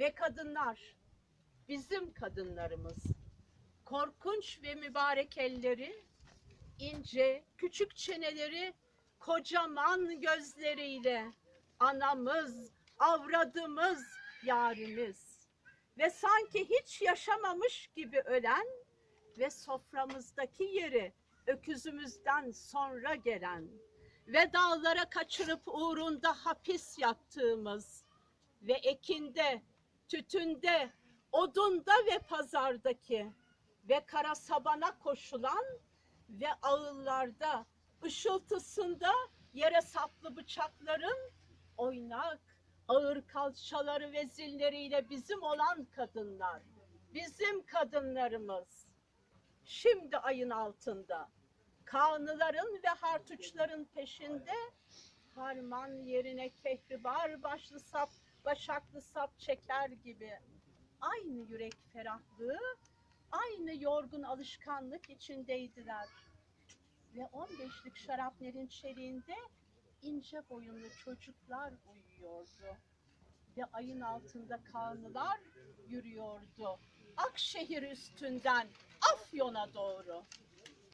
Ve kadınlar, bizim kadınlarımız, korkunç ve mübarek elleri, ince, küçük çeneleri, kocaman gözleriyle anamız, avradımız, yarimiz. Ve sanki hiç yaşamamış gibi ölen ve soframızdaki yeri öküzümüzden sonra gelen ve dağlara kaçırıp uğrunda hapis yattığımız ve ekinde, tütünde, odunda ve pazardaki ve kara sabana koşulan ve ağıllarda, ışıltısında yere saplı bıçakların oynak, ağır kalçaları ve zilleriyle bizim olan kadınlar, bizim kadınlarımız. Şimdi ayın altında, kanıların ve hartuçların peşinde harman yerine kehribar başlı sap, başaklı sap çeker gibi aynı yürek ferahlığı, aynı yorgun alışkanlık içindeydiler. Ve on beşlik şarapnerin çeliğinde ince boyunlu çocuklar uyuyordu. Ve ayın altında kanlılar yürüyordu. Akşehir üstünden Afyon'a doğru.